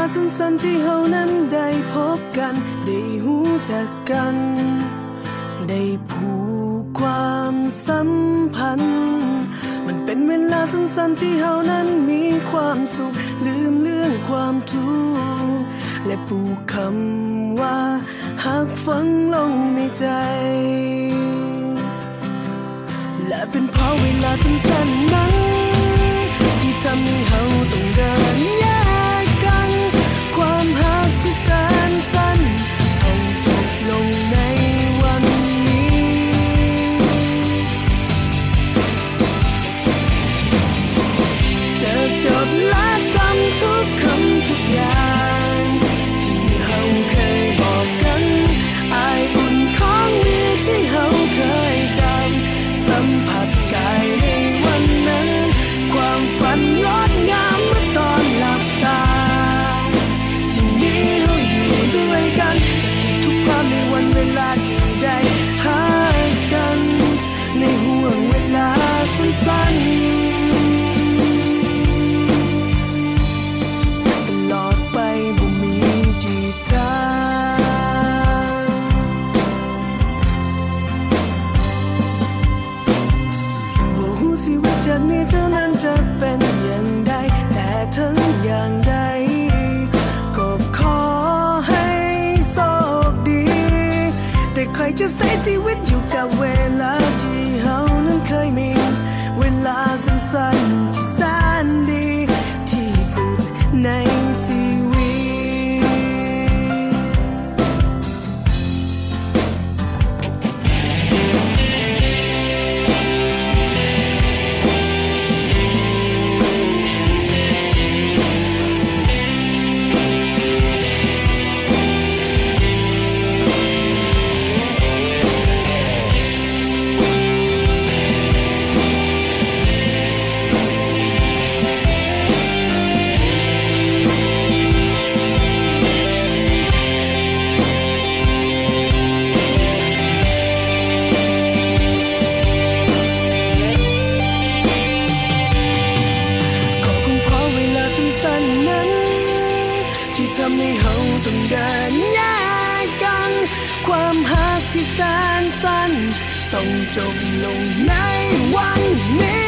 าสั้นๆที่เฮานั้นได้พบกัน ได้หูจักกัน ได้ผูกความสัมพันธ์ มันเป็นเวลาสั้นๆที่เฮานั้นมีความสุข ลืมเรื่องความทุกข์และปูคำว่าหักฝังลงในใจ และเป็นเพราะเวลาสั้นๆนั้น took Might just when you yucca, where love ต้องจบลงในวันนี้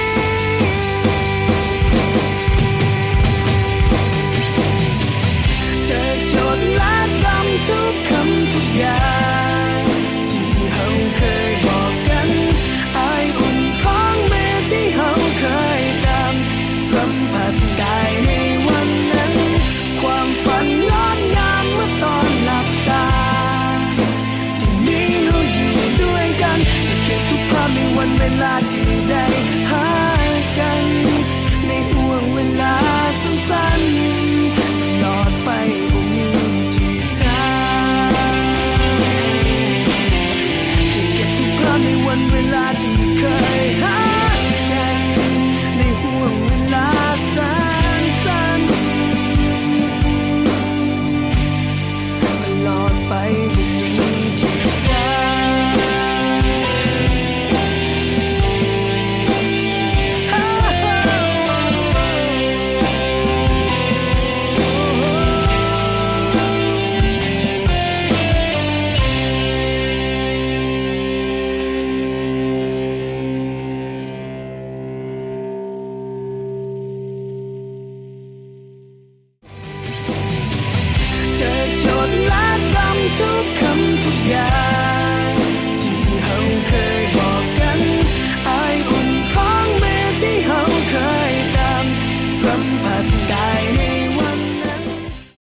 homenagem né? dessa